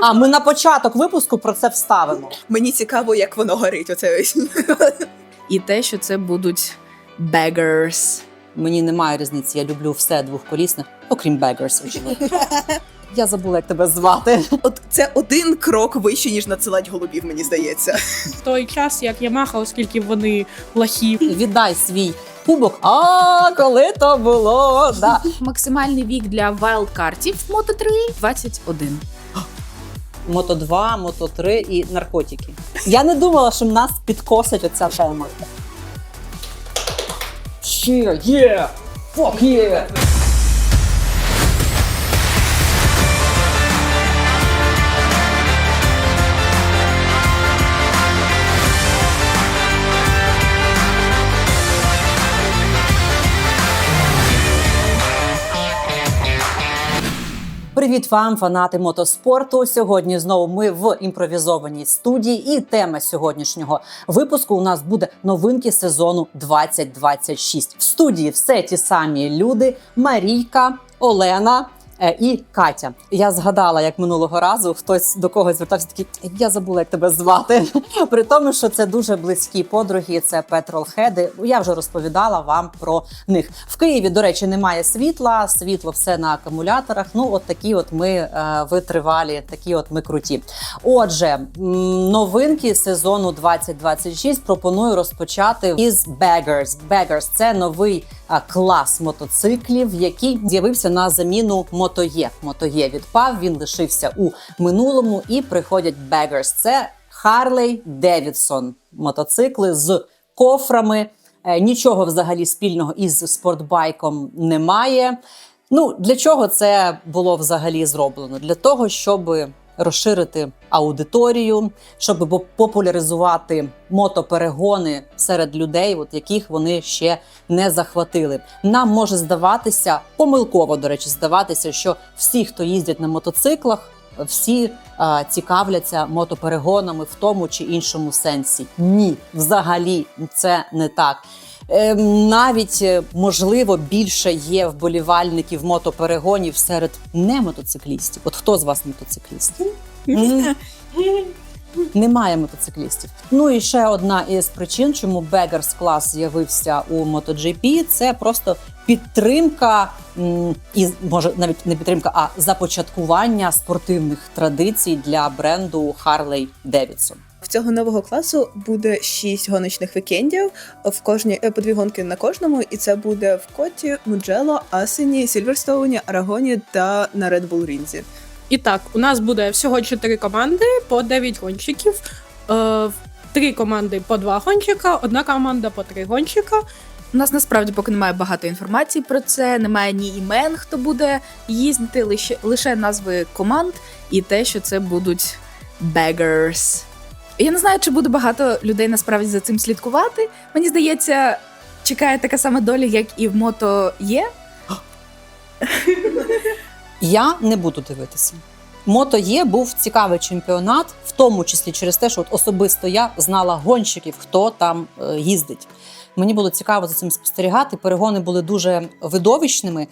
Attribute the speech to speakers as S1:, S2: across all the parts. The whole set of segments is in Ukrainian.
S1: А ми на початок випуску про це вставимо.
S2: Мені цікаво, як воно горить. Оце ось.
S3: І те, що це будуть beggars.
S1: Мені немає різниці, я люблю все двохколісне, окрім бегерс, очевидно. Я забула, як тебе звати.
S2: От це один крок вище, ніж надсилать голубів, мені здається.
S4: в той час, як Ямаха, оскільки вони лахи.
S1: Віддай свій кубок. А коли то було? Да.
S3: Максимальний вік для вайлдкартів в Moto 3 – 21.
S1: Мото 2, мото 3 і наркотики. Я не думала, що нас підкосить оця тема. Ще є! Фок є! Привіт вам, фанати мотоспорту. Сьогодні знову ми в імпровізованій студії. І тема сьогоднішнього випуску у нас буде новинки сезону 2026. В студії все ті самі люди: Марійка, Олена. Е, І Катя, я згадала, як минулого разу хтось до когось звертався такий, я забула, як тебе звати. При тому, що це дуже близькі подруги, це петролхеди. Я вже розповідала вам про них. В Києві, до речі, немає світла, світло все на акумуляторах. Ну, от такі от ми е, витривалі, такі от ми круті. Отже, новинки сезону 2026 пропоную розпочати із Baggers. Baggers – це новий е, клас мотоциклів, який з'явився на заміну мотоє. Мотоє відпав, він лишився у минулому і приходять бегерс. Це Харлей Девідсон. мотоцикли з кофрами. Е, Нічого взагалі спільного із спортбайком немає. Ну для чого це було взагалі зроблено? Для того, щоб розширити аудиторію, щоб популяризувати мотоперегони серед людей, от яких вони ще не захватили. Нам може здаватися помилково, до речі, здаватися, що всі, хто їздять на мотоциклах, всі а, цікавляться мотоперегонами в тому чи іншому сенсі. Ні, взагалі це не так. Ем, навіть е, можливо більше є вболівальників мотоперегонів серед не мотоциклістів. От хто з вас мотоцикліст? Немає мотоциклістів. Ну і ще одна із причин, чому Beggars клас з'явився у MotoGP, це просто підтримка і може навіть не підтримка, а започаткування спортивних традицій для бренду Harley Davidson.
S2: В цього нового класу буде шість гоночних вікендів. В кожній е, по дві гонки на кожному, і це буде в Коті, Муджело, Асені, Сільверстоуні, Арагоні та на Red Bull Рінзі.
S4: І так, у нас буде всього 4 команди по 9 гонщиків. Е, Три команди по два гонщика, одна команда по три гонщика.
S3: У нас насправді поки немає багато інформації про це, немає ні імен, хто буде їздити, лише, лише назви команд і те, що це будуть beggars. Я не знаю, чи буде багато людей насправді за цим слідкувати. Мені здається, чекає така сама доля, як і в мото є.
S1: Я не буду дивитися. Мото є був цікавий чемпіонат, в тому числі через те, що от особисто я знала гонщиків, хто там е, їздить. Мені було цікаво за цим спостерігати. Перегони були дуже видовищними.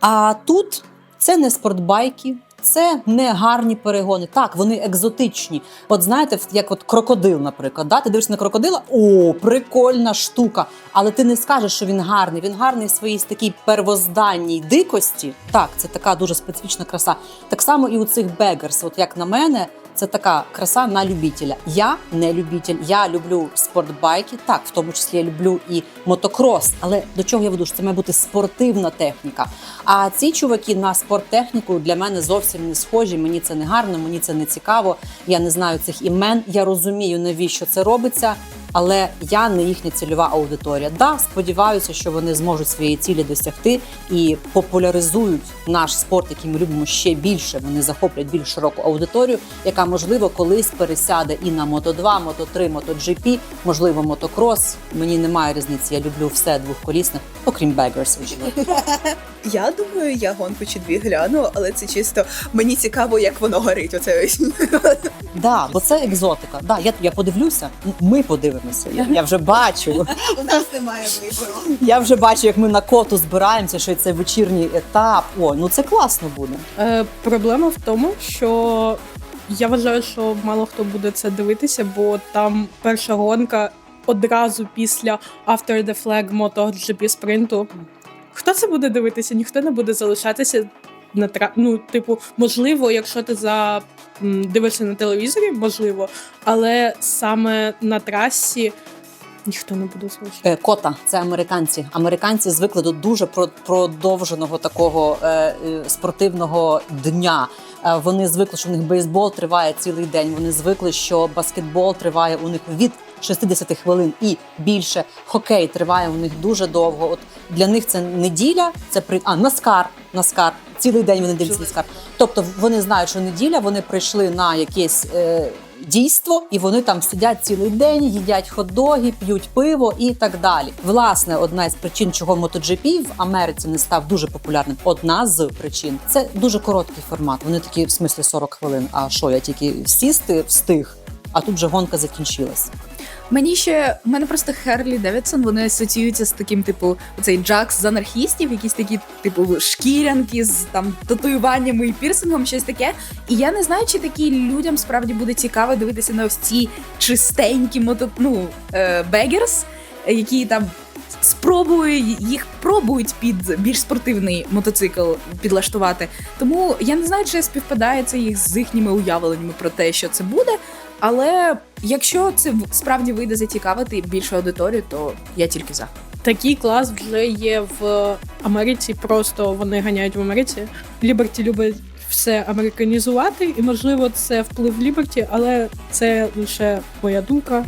S1: А тут це не спортбайки, це не гарні перегони. Так, вони екзотичні. От знаєте, як от крокодил, наприклад. Да? Ти дивишся на крокодила, о, прикольна штука. Але ти не скажеш, що він гарний. Він гарний в своїй такій первозданній дикості. Так, це така дуже специфічна краса. Так само і у цих бегерс, от як на мене. Це така краса на любителя. Я не любитель. Я люблю спортбайки. Так, в тому числі я люблю і мотокрос. Але до чого я веду? Це має бути спортивна техніка. А ці чуваки на спорттехніку для мене зовсім не схожі. Мені це не гарно, мені це не цікаво. Я не знаю цих імен. Я розумію, навіщо це робиться. Але я не їхня цільова аудиторія. Да, сподіваюся, що вони зможуть своєї цілі досягти і популяризують наш спорт, який ми любимо ще більше. Вони захоплять більш широку аудиторію, яка можливо колись пересяде і на Мото 2, Мото 3, Мото GP, можливо, мотокрос. Мені немає різниці. Я люблю все двохколісне, окрім бегерс.
S2: Я думаю, я гонку чи дві гляну, але це чисто мені цікаво, як воно горить. Оце ось.
S1: Да, бо це екзотика. Да, я, я подивлюся. Ми подивимося. Я, я вже бачу.
S2: У нас немає вибору.
S1: Я вже бачу, як ми на коту збираємося, що це вечірній етап. Ой, ну це класно буде.
S4: Е, Проблема в тому, що Я вважаю, що мало хто буде це дивитися, бо там перша гонка одразу після After the Flag MotoGP спринту. Хто це буде дивитися? Ніхто не буде залишатися на тра... Ну, типу, можливо, якщо ти за дивишся на телевізорі, можливо, але саме на трасі ніхто не буде залишатися.
S1: Е, Кота це американці. Американці звикли до дуже продовженого такого е, е, спортивного дня. Вони звикли, що в них бейсбол триває цілий день. Вони звикли, що баскетбол триває у них від 60 хвилин і більше. Хокей триває у них дуже довго. От для них це неділя, це при а наскар. Наскар цілий день вони дивляться наскар. Тобто вони знають, що неділя вони прийшли на якесь. Е, Дійство, і вони там сидять цілий день, їдять хот-доги, п'ють пиво і так далі. Власне, одна із причин, чого MotoGP в Америці не став дуже популярним. Одна з причин це дуже короткий формат. Вони такі в смислі 40 хвилин. А що я тільки сісти встиг, а тут вже гонка закінчилась.
S3: Мені ще в мене просто Херлі Девідсон, вони асоціюються з таким, типу, цей Джакс з анархістів, якісь такі, типу, шкірянки з там татуюваннями і пірсингом, щось таке. І я не знаю, чи такі людям справді буде цікаво дивитися на ось ці чистенькі мото, ну, бегерс, які там. Спробують їх пробують під більш спортивний мотоцикл підлаштувати. Тому я не знаю, чи співпадає це їх з їхніми уявленнями про те, що це буде. Але якщо це справді вийде зацікавити більшу аудиторію, то я тільки за.
S4: Такий клас вже є в Америці. Просто вони ганяють в Америці. Ліберті любить все американізувати, і можливо це вплив Ліберті, але це лише моя думка.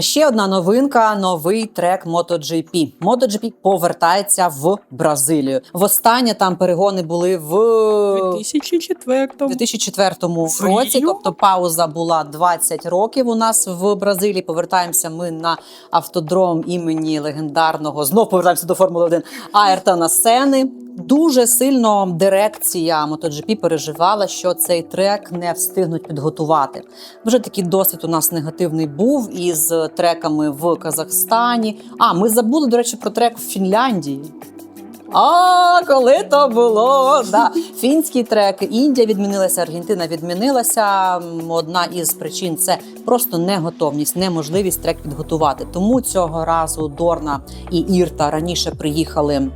S1: Ще одна новинка: новий трек MotoGP. MotoGP повертається в Бразилію. Востаннє там перегони були в
S4: 2004
S1: 2004
S4: В
S1: році, тобто пауза була 20 років у нас в Бразилії. Повертаємося ми на автодром імені легендарного. Знов повертаємося до Формули 1 Аертона Сени. Дуже сильно дирекція MotoGP переживала, що цей трек не встигнуть підготувати. Вже такий досвід у нас негативний був із треками в Казахстані. А ми забули, до речі, про трек в Фінляндії. А коли то було? Да. Фінський трек, Індія відмінилася, Аргентина відмінилася. Одна із причин це просто неготовність, неможливість трек підготувати. Тому цього разу Дорна і Ірта раніше приїхали е,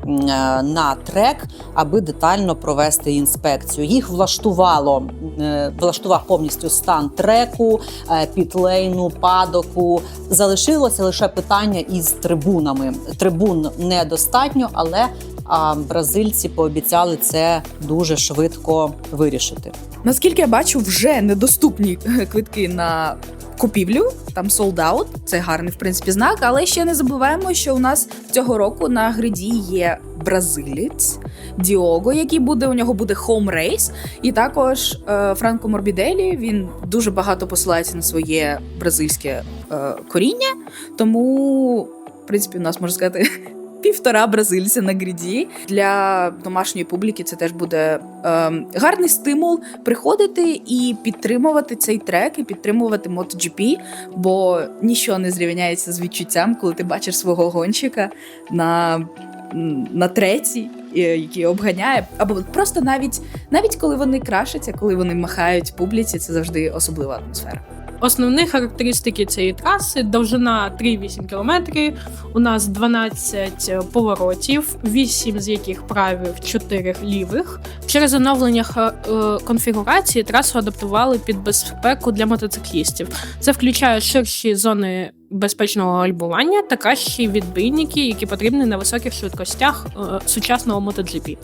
S1: на трек, аби детально провести інспекцію. Їх влаштувало е, влаштував повністю стан треку, е, пітлейну, падоку. Залишилося лише питання із трибунами. Трибун недостатньо, але а бразильці пообіцяли це дуже швидко вирішити.
S3: Наскільки я бачу, вже недоступні квитки на купівлю. Там sold це гарний в принципі знак. Але ще не забуваємо, що у нас цього року на гриді є бразилець Діого, який буде у нього буде home race. І також е, Франко Морбіделі. Він дуже багато посилається на своє бразильське е, коріння. Тому, в принципі, у нас можна сказати. Півтора бразильця на гріді для домашньої публіки це теж буде ем, гарний стимул приходити і підтримувати цей трек, і підтримувати MotoGP, бо нічого не зрівняється з відчуттям, коли ти бачиш свого гонщика на, на треці, е, який обганяє, або просто навіть навіть коли вони крашаться, коли вони махають публіці, це завжди особлива атмосфера.
S4: Основні характеристики цієї траси: довжина 3,8 км, у нас 12 поворотів, 8 з яких правих, 4 лівих. Через оновлення е, конфігурації трасу адаптували під безпеку для мотоциклістів. Це включає ширші зони безпечного гальмування та кращі відбійники, які потрібні на високих швидкостях е, сучасного MotoGP.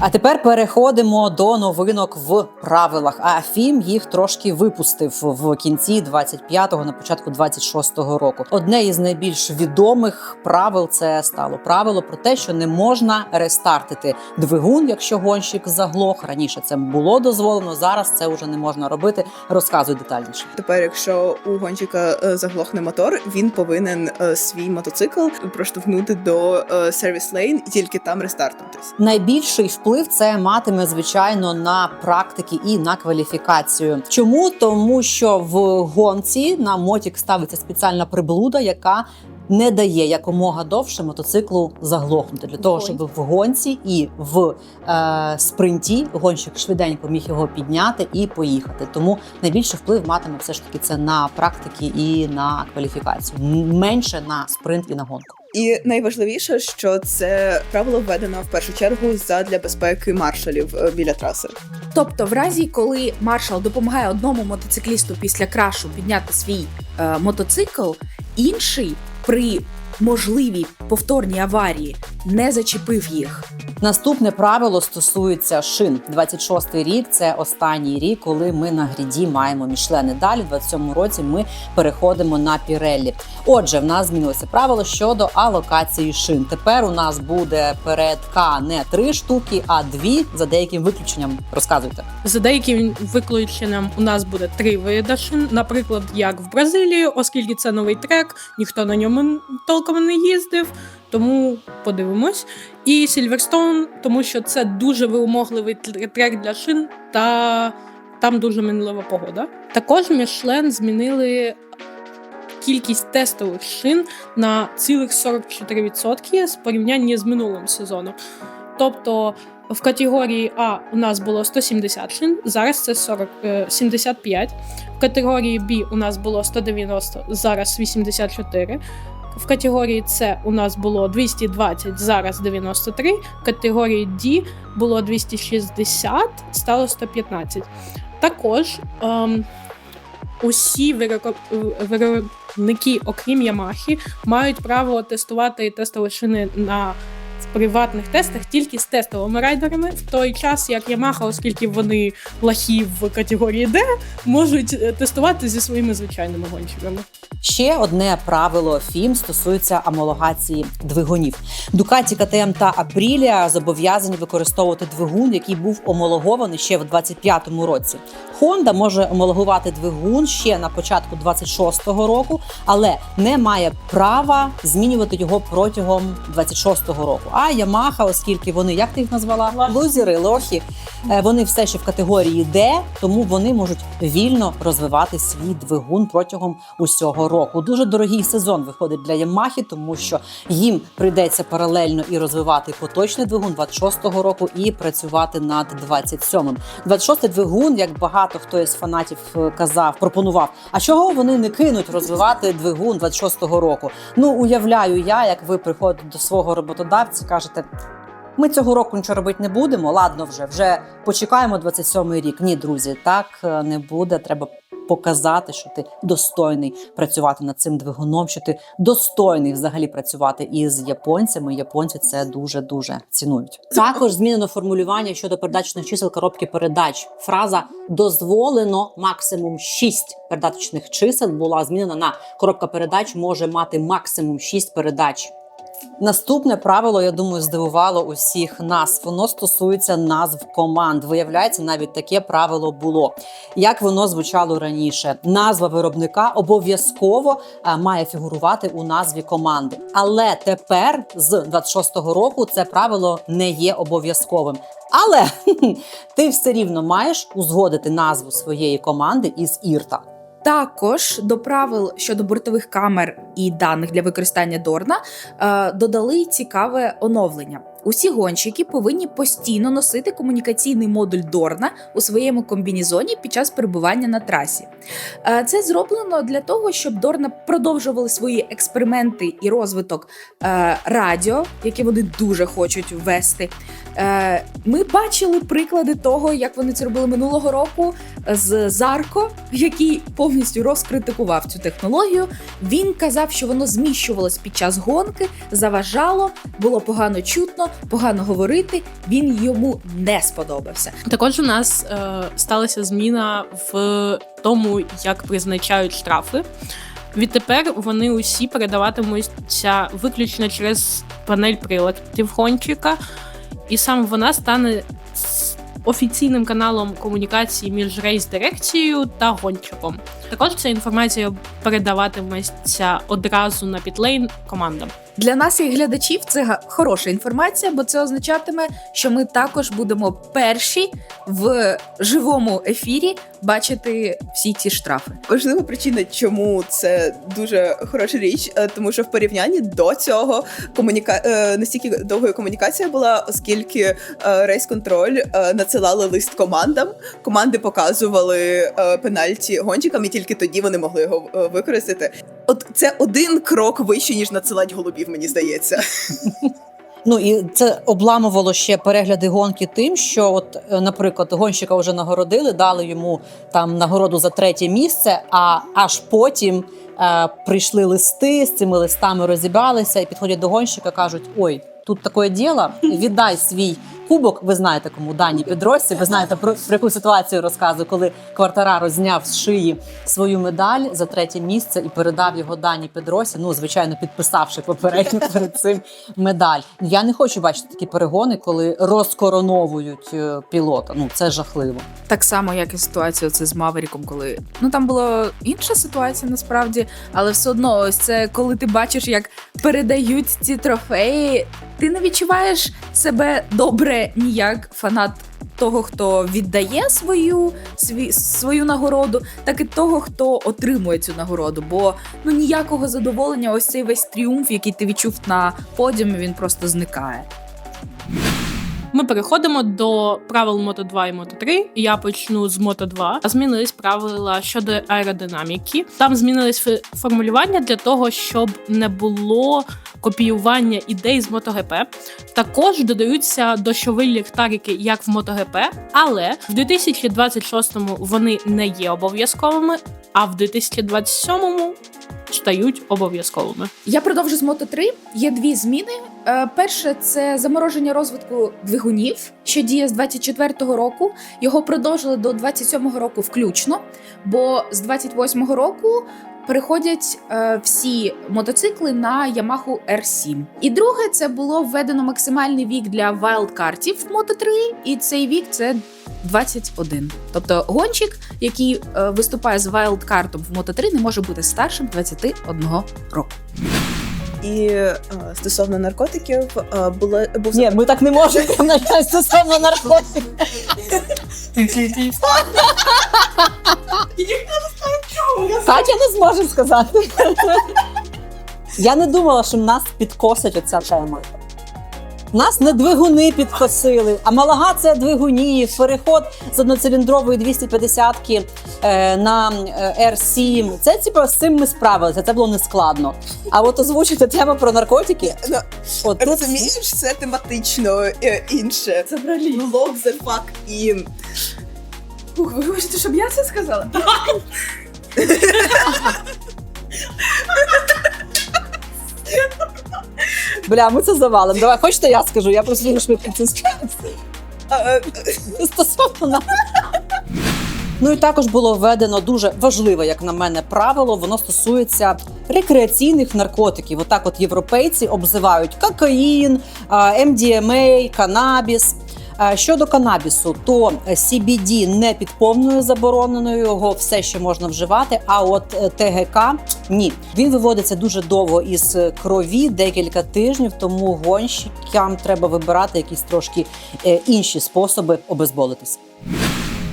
S1: А тепер переходимо до новинок в правилах. А фім їх трошки випустив в кінці 25-го, на початку 26-го року. Одне із найбільш відомих правил це стало правило про те, що не можна рестартити двигун, якщо гонщик заглох. Раніше це було дозволено. Зараз це вже не можна робити. Розказуй детальніше.
S2: Тепер, якщо у гонщика е, заглохне мотор, він повинен е, свій мотоцикл проштовхнути до сервіс лейн і тільки там рестартнутись.
S1: Найбільший вплив це матиме звичайно на практики і на кваліфікацію. Чому тому, що в гонці на мотік ставиться спеціальна приблуда, яка не дає якомога довше мотоциклу заглохнути для того, щоб в гонці і в е, спринті гонщик швиденько міг його підняти і поїхати. Тому найбільший вплив матиме все ж таки це на практики і на кваліфікацію, менше на спринт і на гонку.
S2: І найважливіше, що це правило введено в першу чергу задля безпеки маршалів е, біля траси.
S3: Тобто, в разі, коли маршал допомагає одному мотоциклісту після крашу підняти свій е, мотоцикл, інший при можливій повторній аварії не зачепив їх.
S1: Наступне правило стосується шин. 26-й рік це останній рік, коли ми на гріді маємо мішлени. Далі, в 27-му році, ми переходимо на піреллі. Отже, в нас змінилося правило щодо алокації шин. Тепер у нас буде передка не три штуки, а дві за деяким виключенням. Розказуйте.
S4: За деяким виключенням у нас буде три види шин, наприклад, як в Бразилії, оскільки це новий трек, ніхто на ньому толком не їздив, тому подивимось. І Silverstone, тому що це дуже вимогливий трек для шин, та там дуже мінлива погода. Також Мішлен змінили кількість тестових шин на цілих 44% з порівняння з минулим сезоном. Тобто в категорії А у нас було 170 шин, зараз це 40, е, 75. В категорії Б у нас було 190, зараз 84. В категорії С у нас було 220, зараз 93. В категорії D було 260, стало 115. Також ем, усі виробники, окрім Ямахи, мають право тестувати тестові шини на приватних тестах тільки з тестовими райдерами, в той час як Yamaha, оскільки вони лахи в категорії D, можуть е, тестувати зі своїми звичайними гонщиками.
S1: Ще одне правило ФІМ стосується амологації двигунів. Дукаті КТМ та Апрілія зобов'язані використовувати двигун, який був омологований ще в 25-му році. Honda може омологувати двигун ще на початку 26-го року, але не має права змінювати його протягом 26-го року. А Yamaha, оскільки вони як ти їх назвала? Лузери, лохи. Е, Вони все ще в категорії D, тому вони можуть вільно розвивати свій двигун протягом усього року. Дуже дорогий сезон виходить для Ямахи, тому що їм прийдеться паралельно і розвивати поточний двигун 26-го року і працювати над 27-м. 26-й двигун, як багато хто із фанатів е, казав, пропонував. А чого вони не кинуть розвивати двигун 26-го року? Ну уявляю я, як ви приходите до свого роботодавця, кажете. Ми цього року нічого робити не будемо. Ладно, вже вже почекаємо 27-й рік. Ні, друзі, так е, не буде. Треба показати, що ти достойний працювати над цим двигуном, що ти достойний взагалі працювати із японцями. Японці це дуже дуже цінують. Також змінено формулювання щодо передаточних чисел коробки передач. Фраза дозволено максимум 6 передаточних чисел була змінена на коробка передач може мати максимум 6 передач. Наступне правило, я думаю, здивувало усіх нас. Воно стосується назв команд. Виявляється, навіть таке правило було. Як воно звучало раніше? Назва виробника обов'язково е, має фігурувати у назві команди. Але тепер з 26-го року це правило не є обов'язковим. Але ти все рівно маєш узгодити назву своєї команди із Ірта.
S3: Також до правил щодо бортових камер і даних для використання Дорна е, додали цікаве оновлення. Усі гонщики повинні постійно носити комунікаційний модуль Дорна у своєму комбінізоні під час перебування на трасі. Е, Це зроблено для того, щоб Дорна продовжували свої експерименти і розвиток е, радіо, яке вони дуже хочуть ввести. Ми бачили приклади того, як вони це робили минулого року з Зарко, який повністю розкритикував цю технологію. Він казав, що воно зміщувалось під час гонки, заважало, було погано чутно, погано говорити. Він йому не сподобався.
S4: Також у нас е, сталася зміна в тому, як призначають штрафи. Відтепер вони усі передаватимуться виключно через панель приладів гонщика, і саме вона стане офіційним каналом комунікації між рейс-дирекцією та гонщиком. Також ця інформація передаватиметься одразу на підлейн командам.
S3: Для нас, як глядачів, це хороша інформація, бо це означатиме, що ми також будемо перші в живому ефірі бачити всі ці штрафи.
S2: Важлива причина, чому це дуже хороша річ, е, тому що в порівнянні до цього комуніка... е, настільки довгою комунікація була, оскільки рейс-контроль надсилали лист командам. Команди показували е, пенальті гонщикам, і тільки тоді вони могли його е, використати. От це один крок вище, ніж надсилати голубів, мені здається.
S1: Ну і це обламувало ще перегляди гонки тим, що, от, е, наприклад, гонщика вже нагородили, дали йому там нагороду за третє місце, а аж потім е, прийшли листи з цими листами розібралися і підходять до гонщика, кажуть: ой, тут таке діло, віддай свій. Кубок, ви знаєте, кому дані підросі. Ви знаєте про, про яку ситуацію розказую, коли Квартараро зняв з шиї свою медаль за третє місце і передав його дані Педросі. Ну, звичайно, підписавши попередньо перед цим медаль. Я не хочу бачити такі перегони, коли розкороновують е, пілота. Ну це жахливо.
S3: Так само, як і ситуація це з Маверіком, коли ну там була інша ситуація насправді, але все одно, ось це коли ти бачиш, як передають ці трофеї, ти не відчуваєш себе добре ніяк фанат. Того, хто віддає свою сві, свою нагороду, так і того, хто отримує цю нагороду. Бо ну ніякого задоволення, ось цей весь тріумф, який ти відчув на подіумі, він просто зникає.
S4: Ми переходимо до правил Moto 2 і Moto 3. Я почну з Moto 2. Змінились правила щодо аеродинаміки. Там змінились формулювання для того, щоб не було копіювання ідей з MotoGP. Також додаються дощові ліхтарики, як в MotoGP, але в 2026-му вони не є обов'язковими, а в 2027-му стають обов'язковими.
S3: Я продовжу з Moto 3. Є дві зміни. Е, перше це замороження розвитку двигунів, що діє з 24-го року. Його продовжили до 27-го року включно, бо з 28-го року. Переходять е, всі мотоцикли на Yamaha R7. І друге, це було введено максимальний вік для вайлдкартів Moto 3, і цей вік це 21. Тобто гонщик, який е, виступає з вайлдкартом в Moto 3, не може бути старшим 21 року.
S2: І е, стосовно наркотиків, е, було був
S1: Ні, ми так не можемо на жаль, стосовно наркотиків. Катя не зможе сказати. Я не думала, що нас підкосить оця тема. Нас не двигуни підкосили, а малага це двигунів, переход з одноциліндрової 250-ки е, на е, R7. Це типу, з цим ми справилися, це було нескладно. А от озвучити тему про наркотики.
S2: Ну,
S1: От тут
S2: Розумієш, це тематично е, інше. Це взагалі log the fuck in.
S3: Ух, ви хочете, щоб я це сказала?
S1: Бля, ми це завалимо. Давай, хочете, я скажу, я просто дуже швидко це скажу.
S2: Е,
S1: Стосовно нас. Ну і також було введено дуже важливе, як на мене, правило. Воно стосується рекреаційних наркотиків. Отак, от європейці обзивають кокаїн, МДМА, канабіс. А Щодо канабісу, то CBD не під повною забороненою, його все ще можна вживати. А от е, ТГК ні. Він виводиться дуже довго із крові, декілька тижнів, тому гонщикам треба вибирати якісь трошки е, інші способи обезболитися.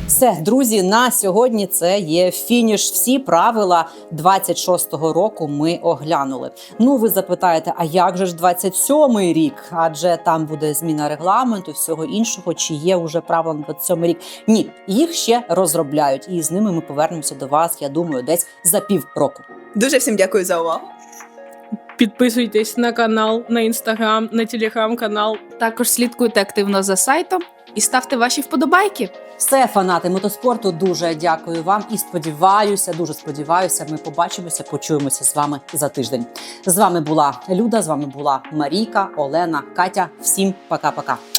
S1: Все, друзі, на сьогодні це є фініш. Всі правила 26-го року ми оглянули. Ну, ви запитаєте, а як же ж 27-й рік? Адже там буде зміна регламенту, всього іншого, чи є вже правила на 27-й рік? Ні, їх ще розробляють, і з ними ми повернемося до вас. Я думаю, десь за півроку.
S2: Дуже всім дякую за увагу.
S4: Підписуйтесь на канал, на інстаграм, на телеграм-канал.
S3: Також слідкуйте активно за сайтом і ставте ваші вподобайки.
S1: Все, фанати мотоспорту, дуже дякую вам і сподіваюся, дуже сподіваюся, ми побачимося, почуємося з вами за тиждень. З вами була Люда, з вами була Марійка, Олена, Катя. Всім пока-пока.